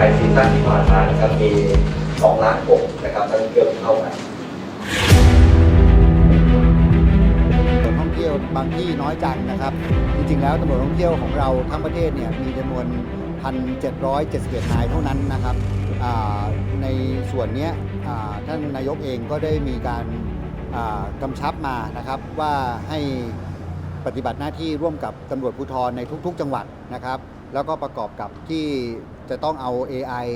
ไอซีซั่นที่ผ่านมานะครับมี2ล้านกนะครับนักท่องเที่ยวที่เข้ามาตำรวจท่องเที่ยวบางที่น้อยจังนะครับ จริงๆ แล้วตำรวจท่องเที่ยวของเราทั้งประเทศเนี่ยมีจำนวน 1,771นายเท่านั้นนะครับในส่วนเนี้ยท่านนายกเองก็ได้มีการกำชับมานะครับว่าให้ปฏิบัติหน้าที่ร่วมกับตำรวจภูธรในทุก ๆ จังหวัดนะครับ แล้วก็ประกอบกับที่จะต้องเอา AI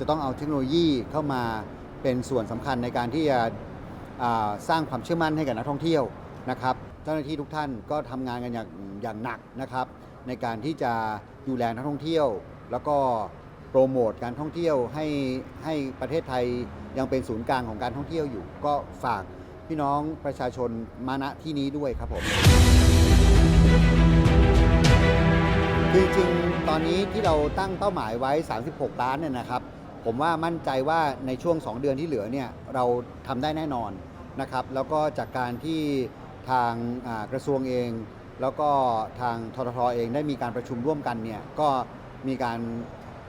จะต้องเอาเทคโนโลยีเข้ามาเป็นส่วนสำคัญในการที่จะสร้างความเชื่อมั่นให้กับนักท่องเที่ยวนะครับ เจ้าหน้าที่ทุกท่านก็ทำงานกันอย่างอย่างหนักนะครับ ในการที่จะดูแลนักท่องเที่ยว แล้วก็โปรโมทการท่องเที่ยวให้ให้ประเทศไทยยังเป็นศูนย์กลางของการท่องเที่ยวอยู่ ก็ฝากพี่น้องประชาชนมาณที่นี้ด้วยครับผม ริงๆ ตอนนี้ที่เราตั้งเป้าหมายไว้ 36 ล้านเนี่ยนะครับ ผมว่ามั่นใจว่าในช่วง 2 เดือนที่เหลือเนี่ยเราทำได้แน่นอนนะครับ แล้วก็จากการที่ทางกระทรวงเอง แล้วก็ทางทททเองได้มีการประชุมร่วมกันเนี่ยก็มีการ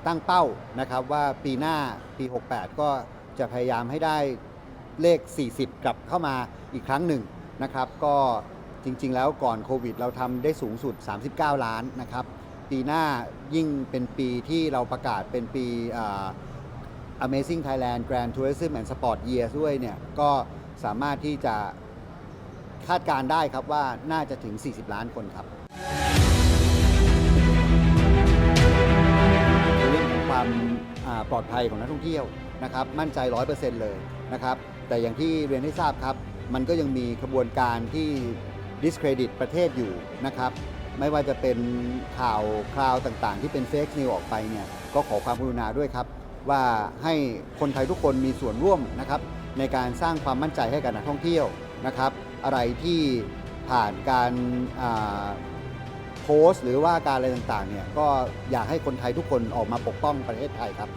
ตั้งเป้านะครับว่าปีหน้าปี 68 ก็จะพยายามให้ได้เลข 40 กลับเข้ามาอีกครั้งหนึ่งนะครับ ก็จริงๆ แล้วก่อนโควิด เราทำได้สูงสุด 39 ล้านนะครับ ปีหน้ายิ่งเป็นปีที่เราประกาศเป็นปี Amazing Thailand Grand Tourism and Sport Year ด้วยเนี่ยก็สามารถที่จะคาดการได้ครับว่าน่าจะถึง 40 ล้านคนครับเรื่องของความปลอดภัยของนักท่องเที่ยวนะครับมั่นใจ 100%เลยนะครับ แต่อย่างที่เรียนให้ทราบครับ มันก็ยังมีขบวนการที่ discredit ประเทศอยู่นะครับ ไม่ว่าจะเป็นข่าวคราวต่างๆ ที่เป็นเฟกนิวออกไปเนี่ยก็ขอความกรุณาด้วยครับ ว่าให้คนไทยทุกคนมีส่วนร่วมนะครับในการสร้างความมั่นใจให้กับนักท่องเที่ยวนะครับ อะไรที่ผ่านการาโพสต์ หรือว่าการอะไรต่างๆเนี่ยก็อยากให้คนไทยทุกคนออกมาปกป้องประเทศไทยครับ